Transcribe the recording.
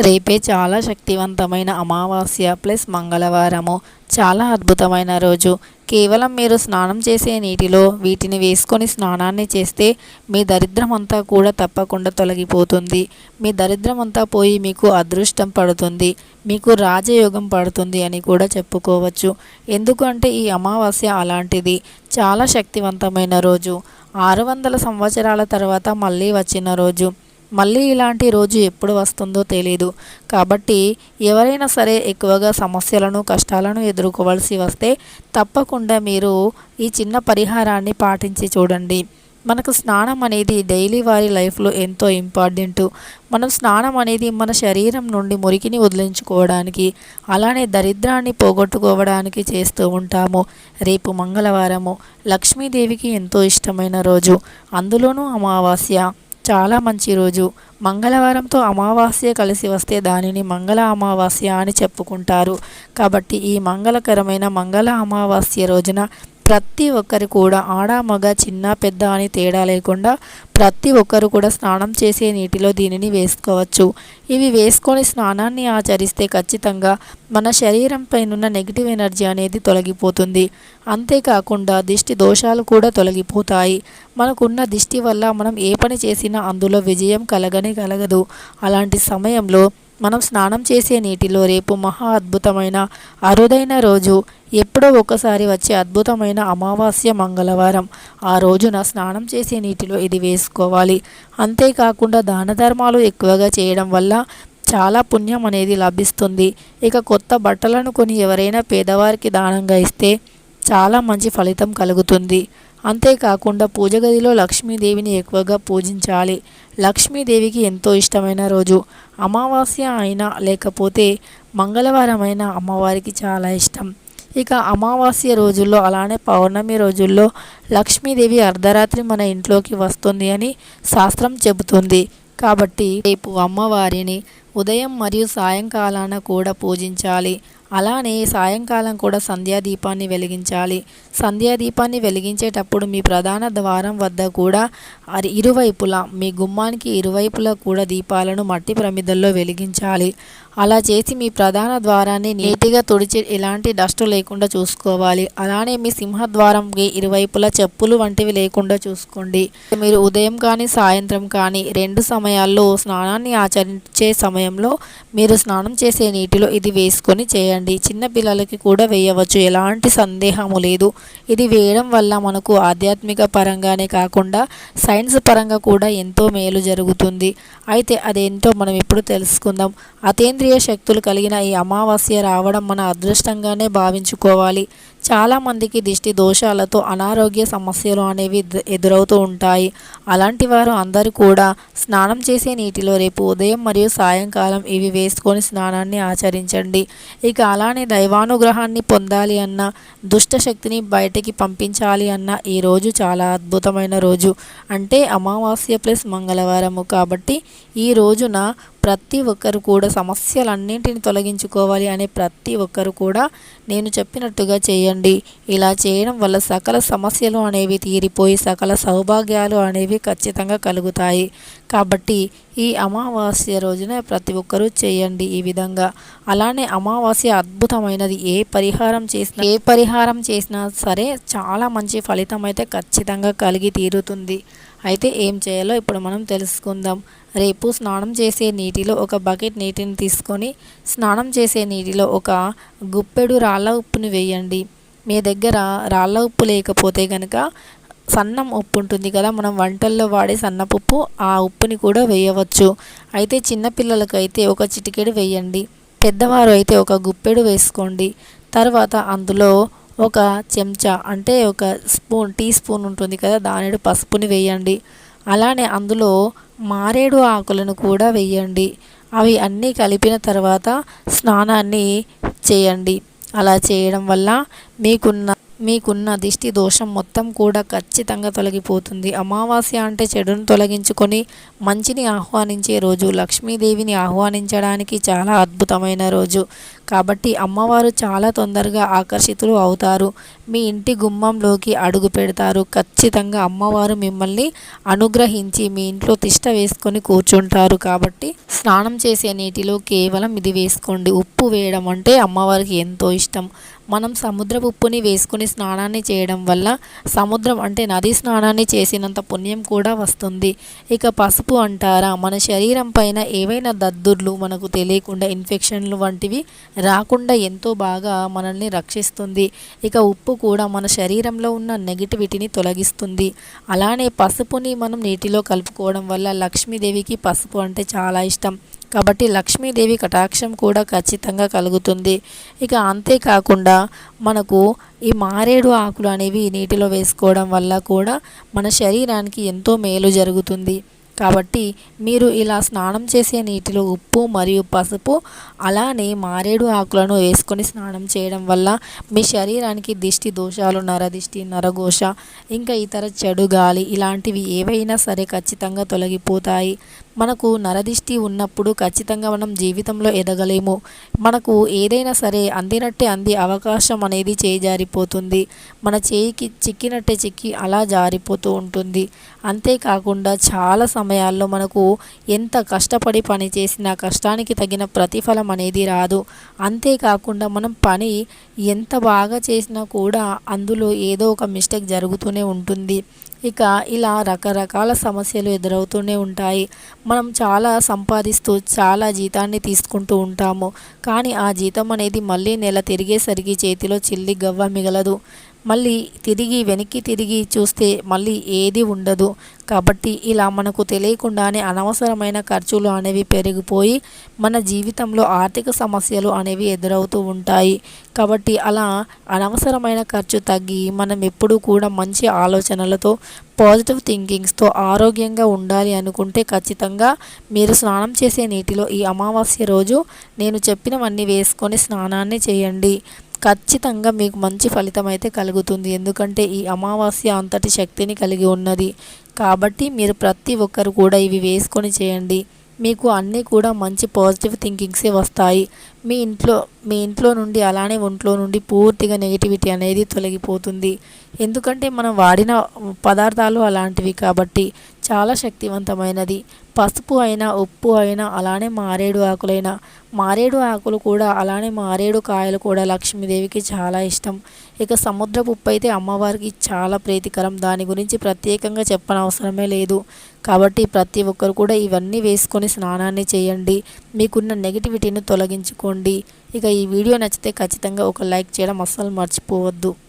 రేపే చాలా శక్తివంతమైన అమావాస్య ప్లస్ మంగళవారము. చాలా అద్భుతమైన రోజు. కేవలం మీరు స్నానం చేసే నీటిలో వీటిని వేసుకొని స్నానాన్ని చేస్తే మీ దరిద్రం అంతా కూడా తప్పకుండా తొలగిపోతుంది. మీ దరిద్రం అంతా పోయి మీకు అదృష్టం పడుతుంది. మీకు రాజయోగం పడుతుంది అని కూడా చెప్పుకోవచ్చు. ఎందుకంటే ఈ అమావాస్య అలాంటిది. చాలా శక్తివంతమైన రోజు. ఆరు వందల సంవత్సరాల తర్వాత మళ్ళీ వచ్చిన రోజు. మళ్ళీ ఇలాంటి రోజు ఎప్పుడు వస్తుందో తెలీదు. కాబట్టి ఎవరైనా సరే ఎక్కువగా సమస్యలను కష్టాలను ఎదుర్కోవాల్సి వస్తే తప్పకుండా మీరు ఈ చిన్న పరిహారాన్ని పాటించి చూడండి. మనకు స్నానం అనేది డైలీ వారి లైఫ్లో ఎంతో ఇంపార్టెంట్. మనం స్నానం అనేది మన శరీరం నుండి మురికిని వదిలించుకోవడానికి అలానే దరిద్రాన్ని పోగొట్టుకోవడానికి చేస్తూ ఉంటాము. రేపు మంగళవారము లక్ష్మీదేవికి ఎంతో ఇష్టమైన రోజు. అందులోనూ అమావాస్య. చాలా మంచి రోజు. మంగళవారంతో అమావాస్య కలిసి వస్తే దానిని మంగళ అమావాస్య అని చెప్పుకుంటారు. కాబట్టి ఈ మంగళకరమైన మంగళ అమావాస్య రోజున ప్రతి ఒక్కరు కూడా ఆడ మగ చిన్న పెద్ద అని తేడా లేకుండా ప్రతి ఒక్కరు కూడా స్నానం చేసే నీటిలో దీనిని వేసుకోవచ్చు. ఇవి వేసుకొని స్నానాన్ని ఆచరిస్తే ఖచ్చితంగా మన శరీరం పైనున్న నెగిటివ్ ఎనర్జీ అనేది తొలగిపోతుంది. అంతేకాకుండా దిష్టి దోషాలు కూడా తొలగిపోతాయి. మనకున్న దిష్టి వల్ల మనం ఏ పని చేసినా అందులో విజయం కలగని కలగదు. అలాంటి సమయంలో మనం స్నానం చేసే నీటిలో రేపు మహా అద్భుతమైన అరుదైన రోజు. ఎప్పుడో ఒకసారి వచ్చే అద్భుతమైన అమావాస్య మంగళవారం. ఆ రోజున స్నానం చేసే నీటిలో ఇది వేసుకోవాలి. అంతేకాకుండా దాన ధర్మాలు ఎక్కువగా చేయడం వల్ల చాలా పుణ్యం అనేది లభిస్తుంది. ఇక కొత్త బట్టలను కొని ఎవరైనా పేదవారికి దానంగా ఇస్తే చాలా మంచి ఫలితం కలుగుతుంది. అంతేకాకుండా పూజ గదిలో లక్ష్మీదేవిని ఎక్కువగా పూజించాలి. లక్ష్మీదేవికి ఎంతో ఇష్టమైన రోజు. అమావాస్య అయినా లేకపోతే మంగళవారం అయినా అమ్మవారికి చాలా ఇష్టం. ఇక అమావాస్య రోజుల్లో అలానే పౌర్ణమి రోజుల్లో లక్ష్మీదేవి అర్ధరాత్రి మన ఇంట్లోకి వస్తుంది అని శాస్త్రం చెబుతుంది. కాబట్టి రేపు అమ్మవారిని ఉదయం మరియు సాయంకాలాన కూడా పూజించాలి. అలానే సాయంకాలం కూడా సంధ్యాదీపాన్ని వెలిగించాలి. సంధ్యాదీపాన్ని వెలిగించేటప్పుడు మీ ప్రధాన ద్వారం వద్ద కూడా ఇరువైపులా మీ గుమ్మానికి ఇరువైపులా కూడా దీపాలను మట్టి ప్రమిదల్లో వెలిగించాలి. అలా చేసి మీ ప్రధాన ద్వారాన్ని నీటిగా తుడిచి ఎలాంటి డస్ట్ లేకుండా చూసుకోవాలి. అలానే మీ సింహద్వారంకి ఇరువైపులా చెప్పులు వంటివి లేకుండా చూసుకోండి. మీరు ఉదయం కానీ సాయంత్రం కానీ రెండు సమయాల్లో స్నానాన్ని ఆచరించే సమయంలో మీరు స్నానం చేసే నీటిలో ఇది వేసుకొని చేయండి. చిన్న పిల్లలకి కూడా వేయవచ్చు. ఎలాంటి సందేహము లేదు. ఇది వేయడం వల్ల మనకు ఆధ్యాత్మిక పరంగానే కాకుండా సైన్స్ పరంగా కూడా ఎంతో మేలు జరుగుతుంది. అయితే అదేంటో మనం ఇప్పుడు తెలుసుకుందాం. అతేంద్రియ శక్తులు కలిగిన ఈ అమావాస్య రావడం మన అదృష్టంగానే భావించుకోవాలి. చాలామందికి దిష్టి దోషాలతో అనారోగ్య సమస్యలు అనేవి ఎదురవుతూ ఉంటాయి. అలాంటి వారు అందరూ కూడా స్నానం చేసే నీటిలో రేపు ఉదయం మరియు సాయంకాలం ఇవి వేసుకొని స్నానాన్ని ఆచరించండి. ఇక అలానే దైవానుగ్రహాన్ని పొందాలి అన్న దుష్ట శక్తిని బయటికి పంపించాలి అన్న ఈ రోజు చాలా అద్భుతమైన రోజు. అంటే అమావాస్య ప్లస్ మంగళవారము కాబట్టి ఈ రోజున ప్రతి ఒక్కరు కూడా సమస్యలన్నింటిని తొలగించుకోవాలి అనే ప్రతి ఒక్కరు కూడా నేను చెప్పినట్టుగా చేయండి. ఇలా చేయడం వల్ల సకల సమస్యలు అనేవి తీరిపోయి సకల సౌభాగ్యాలు అనేవి ఖచ్చితంగా కలుగుతాయి. కాబట్టి ఈ అమావాస్య రోజున ప్రతి ఒక్కరూ చేయండి ఈ విధంగా. అలానే అమావాస్య అద్భుతమైనది. ఏ పరిహారం చేసినా ఏ పరిహారం చేసినా సరే చాలా మంచి ఫలితం అయితే ఖచ్చితంగా కలిగి తీరుతుంది. అయితే ఏం చేయాలో ఇప్పుడు మనం తెలుసుకుందాం. రేపు స్నానం చేసే నీటిలో ఒక బకెట్ నీటిని తీసుకొని స్నానం చేసే నీటిలో ఒక గుప్పెడు రాళ్ళ ఉప్పుని వేయండి. మీ దగ్గర రాళ్ళ ఉప్పు లేకపోతే కనుక సన్నం ఉప్పు ఉంటుంది కదా మనం వంటల్లో వాడే సన్నపప్పు ఆ ఉప్పుని కూడా వేయవచ్చు. అయితే చిన్నపిల్లలకు అయితే ఒక చిటికెడు వేయండి. పెద్దవారు అయితే ఒక గుప్పెడు వేసుకోండి. తర్వాత అందులో ఒక చెంచా అంటే ఒక స్పూన్ టీ స్పూన్ ఉంటుంది కదా దానిడు పసుపుని వేయండి. అలానే అందులో మారేడు ఆకులను కూడా వేయండి. అవి అన్నీ కలిపిన తర్వాత స్నానాన్ని చేయండి. అలా చేయడం వల్ల మీకున్న మీకున్న దిష్టి దోషం మొత్తం కూడా ఖచ్చితంగా తొలగిపోతుంది. అమావాస్య అంటే చెడును తొలగించుకొని మంచిని ఆహ్వానించే రోజు లక్ష్మీదేవిని ఆహ్వానించడానికి చాలా అద్భుతమైన రోజు. కాబట్టి అమ్మవారు చాలా తొందరగా ఆకర్షితులు అవుతారు. మీ ఇంటి గుమ్మంలోకి అడుగు పెడతారు. ఖచ్చితంగా అమ్మవారు మిమ్మల్ని అనుగ్రహించి మీ ఇంట్లో తిష్ట వేసుకొని కూర్చుంటారు. కాబట్టి స్నానం చేసే నీటిలో కేవలం ఇది వేసుకోండి. ఉప్పు వేయడం అంటే అమ్మవారికి ఎంతో ఇష్టం. మనం సముద్రపు ఉప్పుని వేసుకుని స్నానాన్ని చేయడం వల్ల సముద్రం అంటే నది స్నానాన్ని చేసినంత పుణ్యం కూడా వస్తుంది. ఇక పసుపు అంటారా? మన శరీరం పైన ఏవైనా దద్దుర్లు మనకు తెలియకుండా ఇన్ఫెక్షన్లు వంటివి రాకుండా ఎంతో బాగా మనల్ని రక్షిస్తుంది. ఇక ఉప్పు కూడా మన శరీరంలో ఉన్న నెగిటివిటీని తొలగిస్తుంది. అలానే పసుపుని మనం నీటిలో కలుపుకోవడం వల్ల లక్ష్మీదేవికి పసుపు అంటే చాలా ఇష్టం. కాబట్టి లక్ష్మీదేవి కటాక్షం కూడా ఖచ్చితంగా కలుగుతుంది. ఇక అంతేకాకుండా మనకు ఈ మారేడు ఆకులు అనేవి నీటిలో వేసుకోవడం వల్ల కూడా మన శరీరానికి ఎంతో మేలు జరుగుతుంది. కాబట్టి మీరు ఇలా స్నానం చేసే నీటిలో ఉప్పు మరియు పసుపు అలానే మారేడు ఆకులను వేసుకొని స్నానం చేయడం వల్ల మీ శరీరానికి దిష్టి దోషాలు నరదిష్టి నరఘోష ఇంకా ఇతర చెడు గాలి ఇలాంటివి ఏవైనా సరే ఖచ్చితంగా తొలగిపోతాయి. మనకు నరదిష్టి ఉన్నప్పుడు ఖచ్చితంగా మనం జీవితంలో ఎదగలేము. మనకు ఏదైనా సరే అందినట్టే అంది అవకాశం అనేది చేయి జారిపోతుంది మన చేయికి చిక్కినట్టే చిక్కి అలా జారిపోతూ ఉంటుంది. అంతేకాకుండా చాలా సమయాల్లో మనకు ఎంత కష్టపడి పని చేసినా కష్టానికి తగిన ప్రతిఫలం అనేది రాదు. అంతేకాకుండా మనం పని ఎంత బాగా చేసినా కూడా అందులో ఏదో ఒక మిస్టేక్ జరుగుతూనే ఉంటుంది. ఇక ఇలా రకరకాల సమస్యలు ఎదురవుతూనే ఉంటాయి. మనం చాలా సంపాదిస్తూ చాలా జీతాన్ని తీసుకుంటూ ఉంటాము. కానీ ఆ జీతం అనేది మళ్ళీ నెల తిరిగేసరికి చేతిలో చిల్లి గవ్వ మిగలదు. మళ్ళీ తిరిగి వెనక్కి తిరిగి చూస్తే మళ్ళీ ఏది ఉండదు. కాబట్టి ఇలా మనకు తెలియకుండానే అనవసరమైన ఖర్చులు అనేవి పెరిగిపోయి మన జీవితంలో ఆర్థిక సమస్యలు అనేవి ఎదురవుతూ ఉంటాయి. కాబట్టి అలా అనవసరమైన ఖర్చు తగ్గి మనం ఎప్పుడూ కూడా మంచి ఆలోచనలతో పాజిటివ్ థింకింగ్స్తో ఆరోగ్యంగా ఉండాలి అనుకుంటే ఖచ్చితంగా మీరు స్నానం చేసే నీటిలో ఈ అమావాస్య రోజు నేను చెప్పినవన్నీ వేసుకొని స్నానాన్ని చేయండి. ఖచ్చితంగా మీకు మంచి ఫలితం అయితే కలుగుతుంది. ఎందుకంటే ఈ అమావాస్య అంతటి శక్తిని కలిగి ఉన్నది. కాబట్టి మీరు ప్రతి ఒక్కరు కూడా ఇవి వేసుకొని చేయండి. మీకు అన్నీ కూడా మంచి పాజిటివ్ థింకింగ్సే వస్తాయి. మీ ఇంట్లో మీ ఇంట్లో నుండి అలానే ఒంట్లో నుండి పూర్తిగా నెగిటివిటీ అనేది తొలగిపోతుంది. ఎందుకంటే మనం వాడిన పదార్థాలు అలాంటివి కాబట్టి చాలా శక్తివంతమైనది. పసుపు అయినా ఉప్పు అయినా అలానే మారేడు ఆకులైనా. మారేడు ఆకులు కూడా అలానే మారేడు కాయలు కూడా లక్ష్మీదేవికి చాలా ఇష్టం. ఇక సముద్రపు ఉప్పు అయితే అమ్మవారికి చాలా ప్రీతికరం. దాని గురించి ప్రత్యేకంగా చెప్పనవసరమే లేదు. కాబట్టి ప్రతి ఒక్కరు కూడా ఇవన్నీ వేసుకొని స్నానాన్ని చేయండి. మీకున్న నెగిటివిటీని తొలగించుకోండి. ఇక ఈ వీడియో నచ్చితే ఖచ్చితంగా ఒక లైక్ చేయడం అస్సలు మర్చిపోవద్దు.